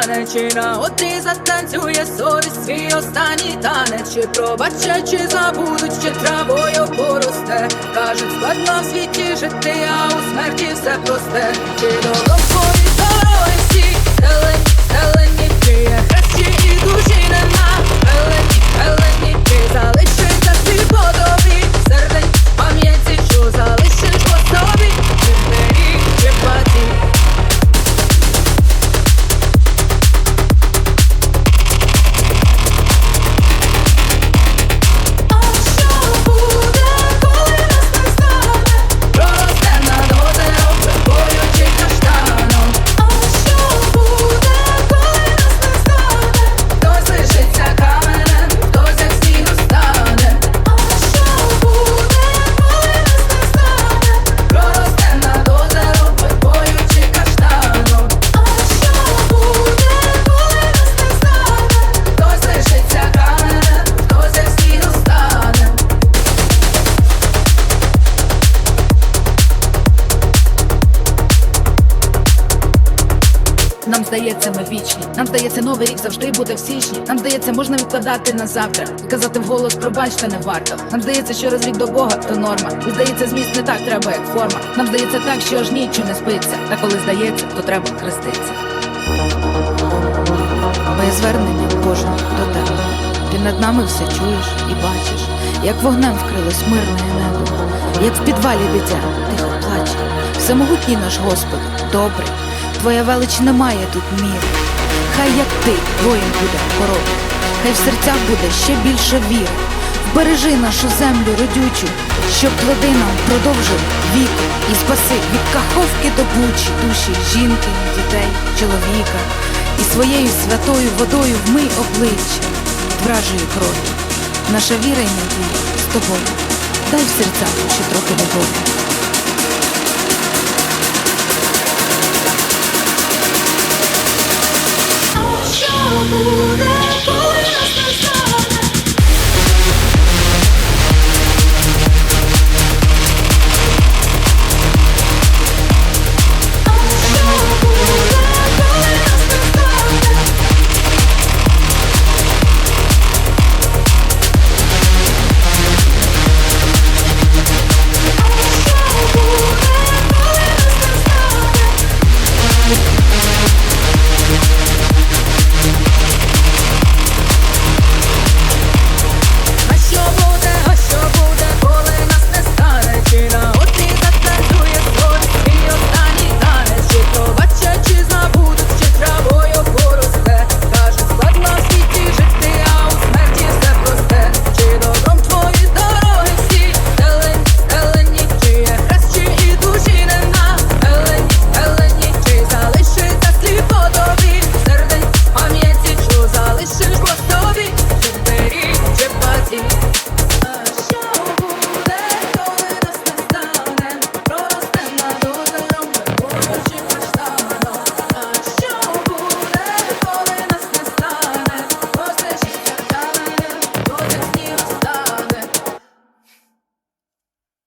дівчина, от і затанцює совість свій останній танець, чи пробачать, чи забудуть, чи травою поросте. Кажуть, складно в світі жити, а у смерті все просте. Чи дорогої дороги всі зелені, Нам здається, ми вічні. Нам здається, новий рік завжди буде в січні. Нам здається, можна відкладати на завтра. І казати вголос, пробачте не варто. Нам здається, що раз рік до Бога то норма. І здається, зміст не так треба, як форма. Нам здається так, що аж нічого не спиться. Та коли здається, то треба хреститися. Моє звернення, Боже, до тебе. Ти над нами все чуєш і бачиш, як вогнем вкрилось мирне небо, як в підвалі дитя тихо плаче. Всемогутній наш Господь, добрий, твоя велич не має тут міри. Хай як ти, воїн буде коров, хай в серцях буде ще більше віри. Вбережи нашу землю родючу, щоб плоди нам продовжив вік і спаси від каховки до бучі душі жінки, дітей, чоловіка, і своєю святою водою вмий обличчя вражої крові. Наша віра й надія з тобою. Дай в серцях ще трохи любові. Що